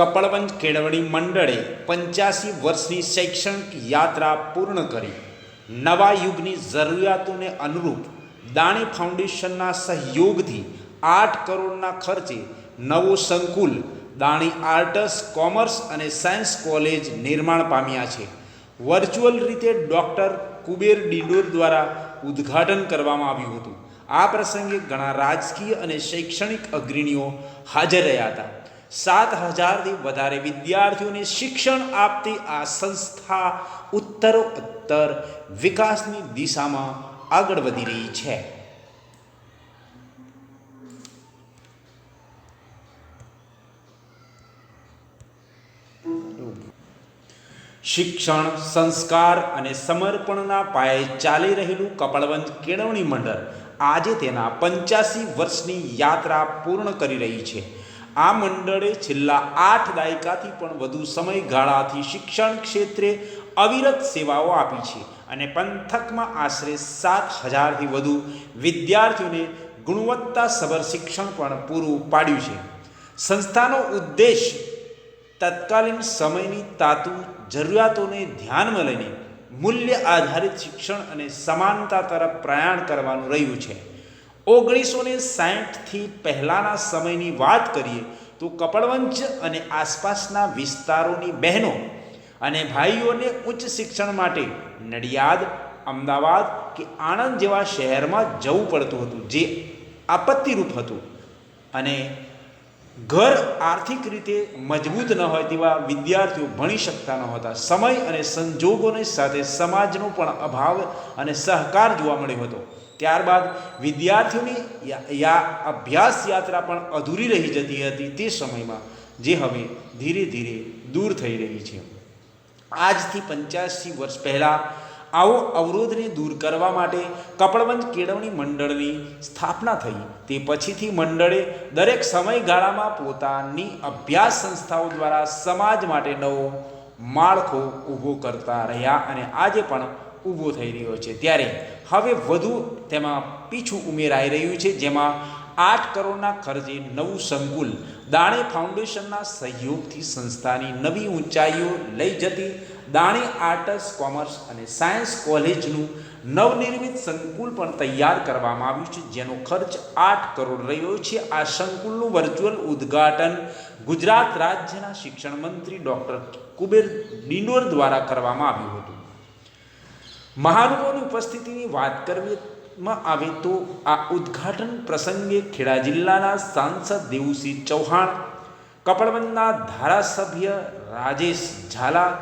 કપડવંજ કેળવણી મંડળે પંચ્યાસી વર્ષની શૈક્ષણિક યાત્રા પૂર્ણ કરી. નવા યુગની જરૂરિયાતોને અનુરૂપ દાણી ફાઉન્ડેશનના સહયોગથી આઠ કરોડના ખર્ચે નવું સંકુલ દાણી આર્ટસ, કોમર્સ અને સાયન્સ કોલેજ નિર્માણ પામ્યા છે. વર્ચ્યુઅલ રીતે ડૉક્ટર કુબેર ડિંડોર દ્વારા ઉદ્ઘાટન કરવામાં આવ્યું હતું. આ પ્રસંગે ઘણા રાજકીય અને શૈક્ષણિક અગ્રણીઓ હાજર રહ્યા હતા. સાત હજારથી વધારે વિદ્યાર્થીઓને શિક્ષણ આપતી આ સંસ્થા ઉત્તરોત્તર વિકાસની દિશામાં આગળ વધી રહી છે. શિક્ષણ, સંસ્કાર અને સમર્પણના પાયે ચાલી રહેલું કપડવંજ કેળવણી મંડળ આજે તેના પંચ્યાસી વર્ષની યાત્રા પૂર્ણ કરી રહી છે. આ મંડળે છેલ્લા આઠ દાયકાથી પણ વધુ સમયગાળાથી શિક્ષણ ક્ષેત્રે અવિરત સેવાઓ આપી છે અને પંથકમાં આશરે સાત હજારથી વધુ વિદ્યાર્થીઓને ગુણવત્તાસભર શિક્ષણ પણ પૂરું પાડ્યું છે. સંસ્થાનો ઉદ્દેશ તત્કાલીન સમયની તાતુ જરૂરિયાતોને ધ્યાનમાં લઈને મૂલ્ય આધારિત શિક્ષણ અને સમાનતા તરફ પ્રયાણ કરવાનું રહ્યું છે. ઓગણીસો ને સાહીઠથી પહેલાંના સમયની વાત કરીએ તો કપડવંચ અને આસપાસના વિસ્તારોની બહેનો અને ભાઈઓને ઉચ્ચ શિક્ષણ માટે નડિયાદ, અમદાવાદ કે આણંદ જેવા શહેરમાં જવું પડતું હતું, જે આપત્તિરૂપ હતું. અને ઘર આર્થિક રીતે મજબૂત ન હોય તેવા વિદ્યાર્થીઓ ભણી શકતા ન હતા સમય અને સંજોગોની સાથે સમાજનો પણ અભાવ અને સહકાર જોવા મળ્યો હતો. ત્યારબાદ વિદ્યાર્થીઓની યા અભ્યાસ યાત્રા પણ અધૂરી રહી જતી હતી તે સમયમાં, જે હવે ધીરે ધીરે દૂર થઈ રહી છે. આજથી પંચ્યાસી વર્ષ પહેલાં આવો અવરોધને દૂર કરવા માટે કપડવંજ કેળવણી મંડળની સ્થાપના થઈ. તે પછીથી મંડળે દરેક સમયગાળામાં પોતાની અભ્યાસ સંસ્થાઓ દ્વારા સમાજ માટે નવો માળખો ઊભો કરતા રહ્યા અને આજે પણ ઊભો થઈ રહ્યો છે. ત્યારે હવે વધુ તેમાં પીછું ઉમેરાઈ રહ્યું છે, જેમાં આઠ કરોડના ખર્ચે નવું સંકુલ દાણે ફાઉન્ડેશનના સહયોગથી સંસ્થાની નવી ઊંચાઈઓ લઈ જતી દાણે આર્ટસ, કોમર્સ અને સાયન્સ કોલેજનું નવનિર્મિત સંકુલ પણ તૈયાર કરવામાં આવ્યું છે, જેનો ખર્ચ આઠ કરોડ રહ્યો છે. આ સંકુલનું વર્ચ્યુઅલ ઉદ્ઘાટન ગુજરાત રાજ્યના શિક્ષણ મંત્રી ડૉક્ટર કુબેર ડિંડોર દ્વારા કરવામાં આવ્યું હતું. મહાનુભાવોની ઉપસ્થિતિની વાત કરવામાં આવે તો આ ઉદ્ઘાટન પ્રસંગે ખેડા જિલ્લાના સાંસદ દેવુસિંહ ચૌહાણ કપડવંદના ધારાસભ્ય રાજેશ ઝાલા,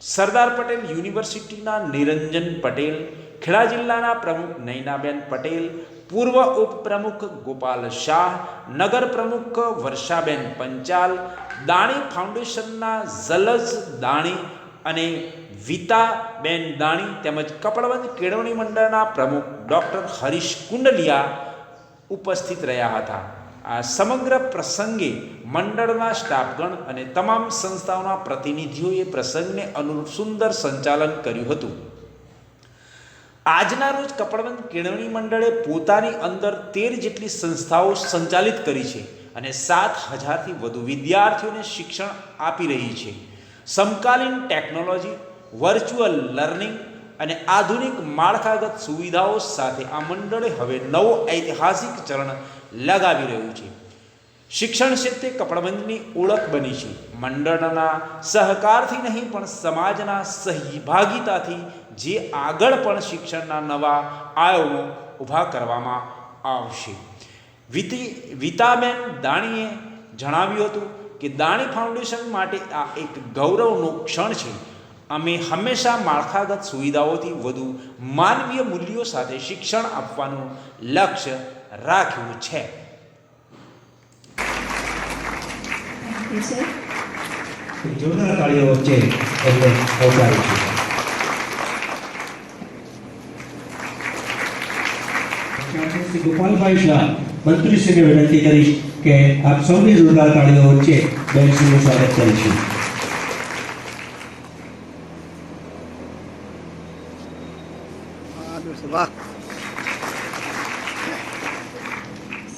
સરદાર પટેલ યુનિવર્સિટીના નિરંજન પટેલ, ખેડા જિલ્લાના પ્રમુખ નૈનાબેન પટેલ, પૂર્વ ઉપપ્રમુખ ગોપાલ શાહ, નગર પ્રમુખ વર્ષાબેન પંચાલ, દાણી ફાઉન્ડેશનના જલજ દાણી અને વિતાબેન દાણી તેમજ કપડવંજ કેળવણી મંડળના પ્રમુખ ડૉક્ટર હરીશ કુંડલિયા ઉપસ્થિત રહ્યા હતા. આ સમગ્ર પ્રસંગે મંડળના સ્ટાફગણ અને તમામ સંસ્થાઓના પ્રતિનિધિઓએ પ્રસંગને અનુરૂપ સુંદર સંચાલન કર્યું હતું. આજના રોજ કપડવંત કેળવણી મંડળે પોતાની અંદર તેર જેટલી સંસ્થાઓ સંચાલિત કરી છે અને સાત હજારથી વધુ વિદ્યાર્થીઓને શિક્ષણ આપી રહી છે. સમકાલીન ટેકનોલોજી, વર્ચ્યુઅલ લર્નિંગ અને આધુનિક માળખાગત સુવિધાઓ સાથે આ મંડળે હવે નવો ઐતિહાસિક ચરણ લગાવી રહ્યું છે. શિક્ષણ ક્ષેત્રે કપડબંધની ઓળખ બની છે. મંડળના સહકારથી નહીં, પણ સમાજના સહભાગિતાથી જે આગળ પણ શિક્ષણના નવા આયોગો ઊભા કરવામાં આવશે. વિતી વિતાબેન દાણીએ જણાવ્યું હતું કે દાણી ફાઉન્ડેશન માટે આ એક ગૌરવનો ક્ષણ છે. અમે હંમેશા માળખાગત સુવિધાઓથી વધુ માનવીય મૂલ્યો સાથે શિક્ષણ આપવાનું લક્ષ્ય રાખ્યું છે. Thank you, sir. જોરદાર તાળીઓ વચ્ચે એમને આવકારું છું. ગોપાલભાઈ શાહ મંત્રીશ્રીને વિનંતી કરીશ. કે આપ સૌની જોરદાર તાળીઓ વચ્ચે બેનશ્રીનું સ્વાગત કરીશું.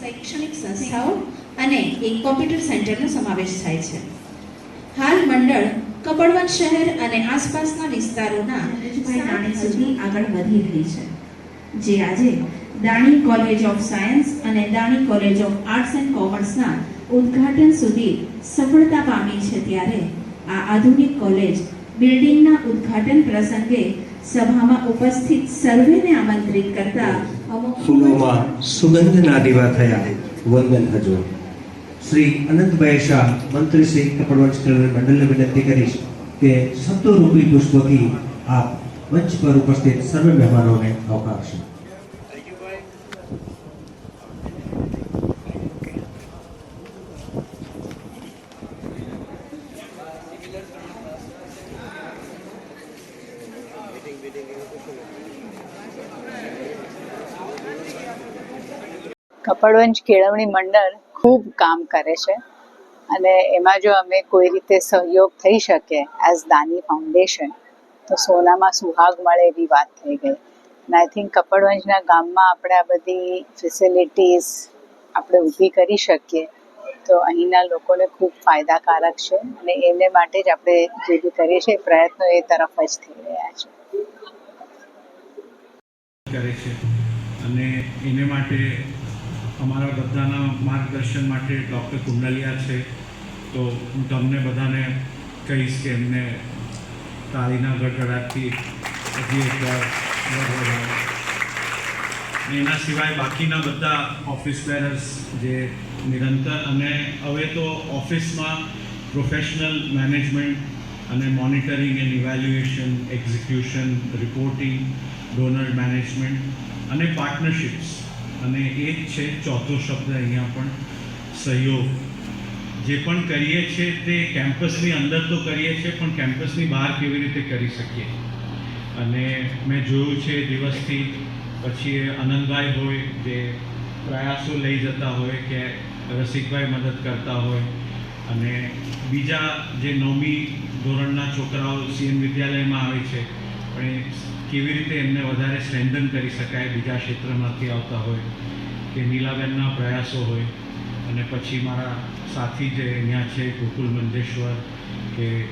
શૈક્ષણિક સંસ્થાઓ અને એક કોમ્પ્યુટર સેન્ટરનો સમાવેશ થાય છે. હાલ મંડળ કપડવંજ શહેર અને આસપાસના વિસ્તારોના આગળ વધી રહી છે. જે આજે દાણી કોલેજ ઓફ સાયન્સ અને Dani college of arts and કોમર્સના ઉદ્ઘાટન સુધી સફળતા પામી છે ત્યારે આ આધુનિક કોલેજ બિલ્ડિંગના ઉદ્ઘાટન પ્રસંગે સભામાં ઉપસ્થિત સર્વેને આમંત્રિત કરતા અમુક ફૂલોમાં સુગંધના દીવા થયા વંદન હજુ. શ્રી અનંતભાઈ શાહ મંત્રી શ્રી કપડવંશ મંડળને વિનંતી કરીશ કે સત્તોરૂપી પુષ્પોથી આપ મંચ પર ઉપસ્થિત સર્વ મહેમાનોને આવકારશો. કપડવંજ કેળવણી મંડળ ખૂબ કામ કરે છે અને એમાં જો અમે કોઈ રીતે સહયોગ થઈ શકે એઝ દાની ફાઉન્ડેશન તો સોનામાં સુહાગ મળે એવી વાત થઈ ગઈ. અને આઈ થિંક કપડવંજના ગામમાં આપણે આ બધી ફેસિલિટીઝ આપણે ઊભી કરી શકીએ, તો અહીંના લોકોને ખૂબ ફાયદાકારક છે અને એને માટે જ આપણે જે બી કરીએ છીએ, પ્રયત્નો એ તરફ જ થઈ રહ્યા કરે છે. અને એને માટે અમારા બધાના માર્ગદર્શન માટે ડૉક્ટર કુંડલિયા છે. તો હું તમને બધાને કહીશ કે એમને તાળીના ગડગડાટથી હજી એકવાર એના સિવાય બાકીના બધા ઓફિસ બેરર્સ જે નિરંતર અને હવે તો ઓફિસમાં પ્રોફેશનલ મેનેજમેન્ટ અને monitoring and evaluation execution reporting donor management અને પાર્ટનરશિપ્સ અને એ જ છે ચોથો શબ્દ અહીંયા પણ સહયોગ. જે પણ કરીએ છીએ તે કેમ્પસની અંદર તો કરીએ છીએ પણ કેમ્પસની બહાર કેવી રીતે કરી શકીએ? અને મેં જોયું છે દિવસથી પછી એ આનંદભાઈ હોય, જે પ્રયાસો લઈ જતા હોય, કે રસિકભાઈ મદદ કરતા હોય. અને બીજા જે નવમી ધોરણના છોકરાઓ સીએમ વિદ્યાલયમાં આવે છે. પણ એ કેવી રીતે એમને વધારે સ્ટ્રેન્ધન કરી શકાય બીજા ક્ષેત્રમાંથી આવતા હોય કે નીલાબેનના પ્રયાસો હોય. અને પછી મારા સાથી જે અહીંયા છે, ગોકુલ મંજેશ્વર કે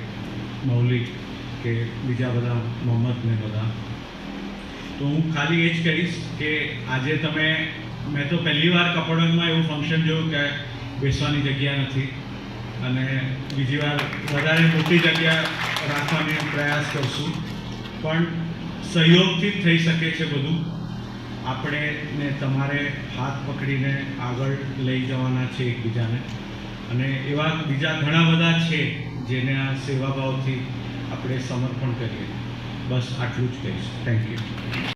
મૌલિક કે બીજા બધા મોહમ્મદ ને બધા. તો હું ખાલી એ જ કહીશ કે આજે તમે, મેં તો પહેલી વાર કપડવંજમાં એવું ફંક્શન જોયું કે બેસવાની જગ્યા નથી. અને બીજી વાર વધારે મોટી જગ્યા રાખવાનો પ્રયાસ કરશું. પણ સહયોગથી જ થઈ શકે છે બધું. આપણે ને તમારે હાથ પકડીને આગળ લઈ જવાના છે એકબીજાને. અને એવા બીજા ઘણા બધા છે જેને આ સેવાભાવથી આપણે સમર્પણ કરીએ. બસ આટલું જ કહીશ. Thank you